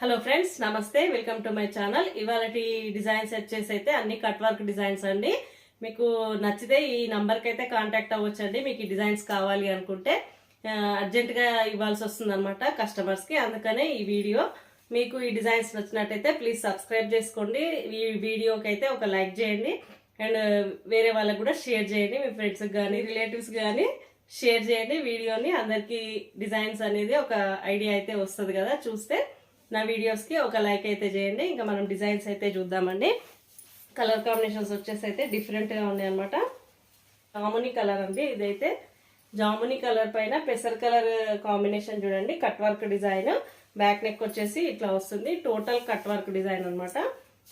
Hello friends namaste welcome to my channel ఇవాళ designs వచ్చేసి అయితే అన్ని కట్ వర్క్ డిజైన్స్ అండి. మీకు నచ్చితే ఈ నంబర్కి అయితే కాంటాక్ట్ అవ్వచ్చండి. మీకు ఈ డిజైన్స్ కావాలి అనుకుంటే అర్జెంటుగా ఇవ్వాల్సి వస్తుంది అనమాట కస్టమర్స్కి అందుకనే ఈ వీడియో మీకు ఈ డిజైన్స్ నచ్చినట్టయితే ప్లీజ్ సబ్స్క్రైబ్ చేసుకోండి. ఈ వీడియోకి అయితే ఒక లైక్ చేయండి. అండ్ వేరే వాళ్ళకు కూడా షేర్ చేయండి. మీ ఫ్రెండ్స్కి కానీ రిలేటివ్స్ కానీ షేర్ చేయండి. వీడియోని అందరికీ డిజైన్స్ అనేది ఒక ఐడియా అయితే వస్తుంది కదా చూస్తే. నా వీడియోస్కి ఒక లైక్ అయితే చేయండి. ఇంకా మనం డిజైన్స్ అయితే చూద్దామండి. కలర్ కాంబినేషన్స్ వచ్చేసి అయితే డిఫరెంట్గా ఉన్నాయి అనమాట జాముని కలర్ అండి. ఇదైతే జాముని కలర్ పైన పెసర్ కలర్ కాంబినేషన్ చూడండి. Cut work design back neck వచ్చేసి ఇట్లా వస్తుంది. టోటల్ కట్ వర్క్ డిజైన్ అనమాట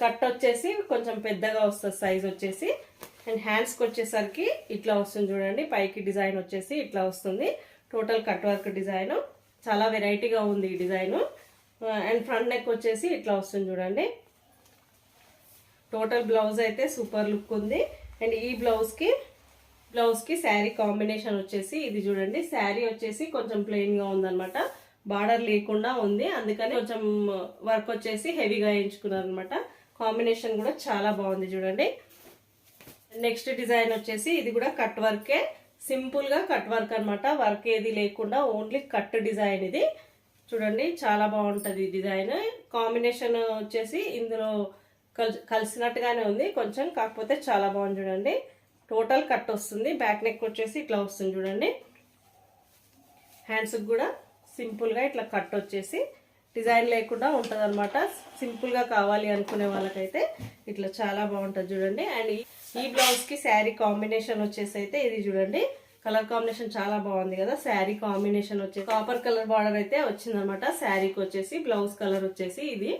కట్ వచ్చేసి కొంచెం పెద్దగా వస్తుంది. సైజ్ వచ్చేసి. అండ్ హ్యాండ్స్కి వచ్చేసరికి ఇట్లా వస్తుంది చూడండి. పైకి డిజైన్ వచ్చేసి ఇట్లా వస్తుంది. టోటల్ కట్ వర్క్ డిజైన్ చాలా వెరైటీగా ఉంది ఈ డిజైను అండ్ ఫ్రంట్ నెక్ వచ్చేసి ఇట్లా వస్తుంది చూడండి. టోటల్ బ్లౌజ్ అయితే సూపర్ లుక్ ఉంది. అండ్ ఈ బ్లౌజ్కి బ్లౌజ్కి శారీ కాంబినేషన్ వచ్చేసి ఇది చూడండి. శారీ వచ్చేసి కొంచెం ప్లెయిన్గా ఉందన్నమాట. బార్డర్ లేకుండా ఉంది. అందుకని కొంచెం వర్క్ వచ్చేసి హెవీగా వేయించుకున్నారు అనమాట కాంబినేషన్ కూడా చాలా బాగుంది చూడండి. నెక్స్ట్ డిజైన్ వచ్చేసి ఇది కూడా కట్ వర్కే సింపుల్గా కట్ వర్క్ అనమాట వర్క్ ఏది లేకుండా ఓన్లీ కట్ డిజైన్ ఇది. చూడండి చాలా బాగుంటుంది ఈ డిజైన్ కాంబినేషన్ వచ్చేసి ఇందులో కల్ కలిసినట్టుగానే ఉంది. కొంచెం కాకపోతే చాలా బాగుంది చూడండి. టోటల్ కట్ వస్తుంది. బ్యాక్ నెక్ వచ్చేసి ఇట్లా వస్తుంది చూడండి. హ్యాండ్స్కి కూడా సింపుల్గా ఇట్లా కట్ వచ్చేసి డిజైన్ లేకుండా ఉంటుంది అనమాట సింపుల్గా కావాలి అనుకునే వాళ్ళకైతే ఇట్లా చాలా బాగుంటుంది చూడండి. అండ్ ఈ బ్లౌజ్కి శారీ కాంబినేషన్ వచ్చేసి అయితే ఇది చూడండి. కలర్ కాంబినేషన్ చాలా బాగుంది కదా. శారీ కాంబినేషన్ వచ్చేసి కాపర్ కలర్ బార్డర్ అయితే వచ్చిందనమాట శారీకి వచ్చేసి బ్లౌజ్ కలర్ వచ్చేసి ఇది.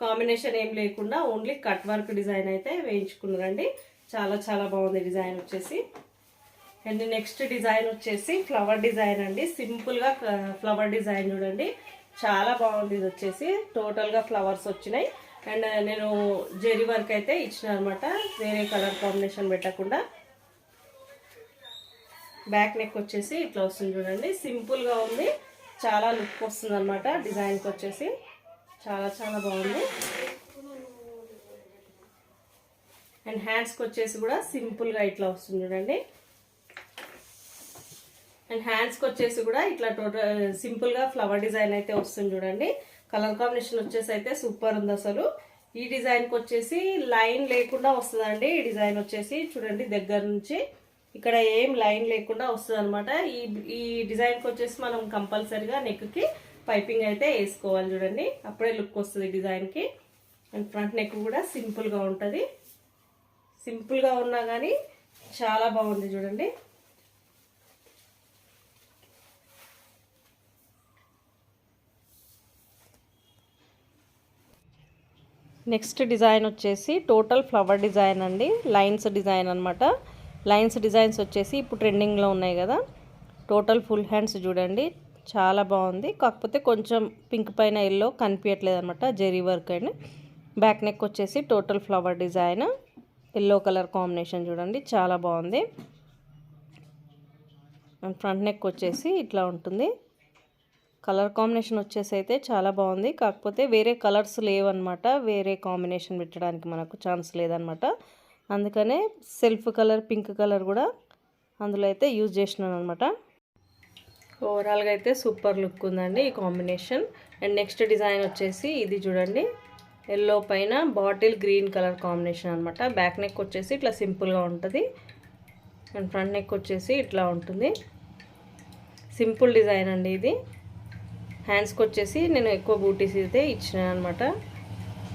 కాంబినేషన్ ఏం లేకుండా ఓన్లీ కట్ వర్క్ డిజైన్ అయితే వేయించుకున్నారండి. చాలా చాలా బాగుంది డిజైన్ వచ్చేసి. అండ్ నెక్స్ట్ డిజైన్ వచ్చేసి ఫ్లవర్ డిజైన్ అండి. సింపుల్గా ఫ్లవర్ డిజైన్ చూడండి. చాలా బాగుంది ఇది వచ్చేసి. టోటల్గా ఫ్లవర్స్ వచ్చినాయి. అండ్ నేను జెరీ వర్క్ అయితే ఇచ్చిన అనమాట వేరే కలర్ కాంబినేషన్ పెట్టకుండా. బ్యాక్ నెక్ వచ్చేసి ఇట్లా వస్తుంది చూడండి. సింపుల్గా ఉంది. చాలా లుక్ వస్తుంది అనమాట డిజైన్కి వచ్చేసి. చాలా చాలా బాగుంది. అండ్ హ్యాండ్స్కి వచ్చేసి కూడా సింపుల్గా ఇట్లా వస్తుంది చూడండి. అండ్ హ్యాండ్స్కి వచ్చేసి కూడా ఇట్లా టోటల్ సింపుల్గా ఫ్లవర్ డిజైన్ అయితే వస్తుంది చూడండి. కలర్ కాంబినేషన్ వచ్చేసి అయితే సూపర్ ఉంది అసలు. ఈ డిజైన్కి వచ్చేసి లైన్ లేకుండా వస్తుందండి. ఈ డిజైన్ వచ్చేసి చూడండి దగ్గర నుంచి. ఇక్కడ ఏం లైన్ లేకుండా వస్తుంది అనమాట ఈ ఈ డిజైన్కి వచ్చేసి మనం కంపల్సరిగా నెక్కి పైపింగ్ అయితే వేసుకోవాలి చూడండి. అప్పుడే లుక్ వస్తుంది డిజైన్కి. అండ్ ఫ్రంట్ నెక్ కూడా సింపుల్గా ఉంటుంది. సింపుల్గా ఉన్నా కానీ చాలా బాగుంది చూడండి. నెక్స్ట్ డిజైన్ వచ్చేసి టోటల్ ఫ్లవర్ డిజైన్ అండి. లైన్స్ డిజైన్ అనమాట లైన్స్ డిజైన్స్ వచ్చేసి ఇప్పుడు ట్రెండింగ్లో ఉన్నాయి కదా. టోటల్ ఫుల్ హ్యాండ్స్ చూడండి. చాలా బాగుంది. కాకపోతే కొంచెం పింక్ పైన ఎల్లో కనిపించట్లేదు అనమాట జెరీ వర్క్ అండి బ్యాక్ నెక్ వచ్చేసి total flower design. Yellow colour combination చూడండి. చాలా బాగుంది. అండ్ ఫ్రంట్ నెక్ వచ్చేసి ఇట్లా ఉంటుంది. కలర్ కాంబినేషన్ వచ్చేసి అయితే చాలా బాగుంది. కాకపోతే వేరే కలర్స్ లేవన్నమాట. వేరే కాంబినేషన్ పెట్టడానికి మనకు ఛాన్స్ లేదనమాట అందుకనే సెల్ఫ్ కలర్ పింక్ కలర్ కూడా అందులో అయితే యూజ్ చేసినాను అనమాట ఓవరాల్గా అయితే సూపర్ లుక్ ఉందండి ఈ కాంబినేషన్. అండ్ నెక్స్ట్ డిజైన్ వచ్చేసి ఇది చూడండి. ఎల్లో పైన బాటిల్ గ్రీన్ కలర్ కాంబినేషన్ అనమాట బ్యాక్ నెక్ వచ్చేసి ఇట్లా సింపుల్గా ఉంటుంది. అండ్ ఫ్రంట్ నెక్ వచ్చేసి ఇట్లా ఉంటుంది. సింపుల్ డిజైన్ అండి ఇది. హ్యాండ్స్కి వచ్చేసి నేను ఎక్కువ బూటీస్ అయితే ఇచ్చిన అనమాట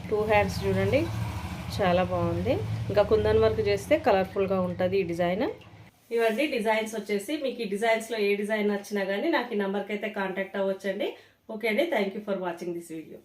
టూ హ్యాండ్స్ చూడండి. చాలా బాగుంది. ఇంకా కుందన్ వర్క్ చేస్తే కలర్ఫుల్గా ఉంటుంది ఈ డిజైన్. ఇవన్నీ డిజైన్స్ వచ్చేసి. మీకు ఈ డిజైన్స్లో ఏ డిజైన్ నచ్చినా కానీ నాకు ఈ నెంబర్కి అయితే కాంటాక్ట్ అవ్వచ్చండి. ఓకే అండి. Thank you for watching this video.